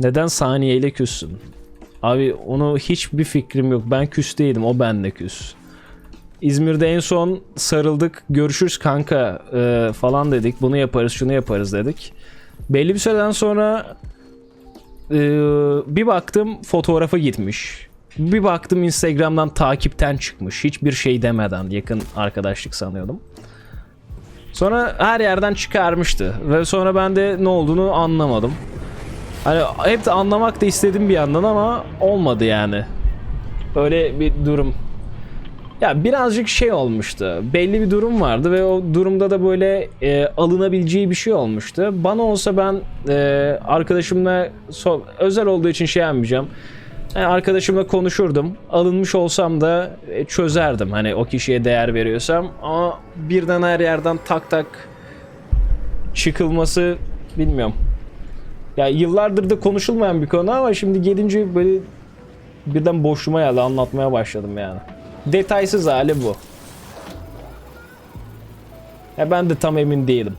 Neden saniyeyle küssün? Abi onu hiçbir fikrim yok. Ben küs değilim. O benle küs. İzmir'de en son sarıldık. Görüşürüz kanka e, falan dedik. Bunu yaparız, şunu yaparız dedik. Belli bir süreden sonra e, bir baktım fotoğrafa gitmiş. Bir baktım Instagram'dan takipten çıkmış. Hiçbir şey demeden yakın arkadaşlık sanıyordum. Sonra her yerden çıkarmıştı. Ve sonra ben de ne olduğunu anlamadım. Hani hep de anlamak da istedim bir yandan ama olmadı yani. Öyle bir durum. Ya birazcık şey olmuştu. Belli bir durum vardı ve o durumda da böyle e, alınabileceği bir şey olmuştu. Bana olsa ben e, arkadaşımla so- özel olduğu için şey yapmayacağım. Yani arkadaşımla konuşurdum. Alınmış olsam da e, çözerdim. Hani o kişiye değer veriyorsam. Ama birden her yerden tak tak çıkılması bilmiyorum. Ya yıllardır da konuşulmayan bir konu ama şimdi gelince böyle birden boşluğuma geldi anlatmaya başladım yani. Detaysız hali bu. Ya ben de tam emin değilim.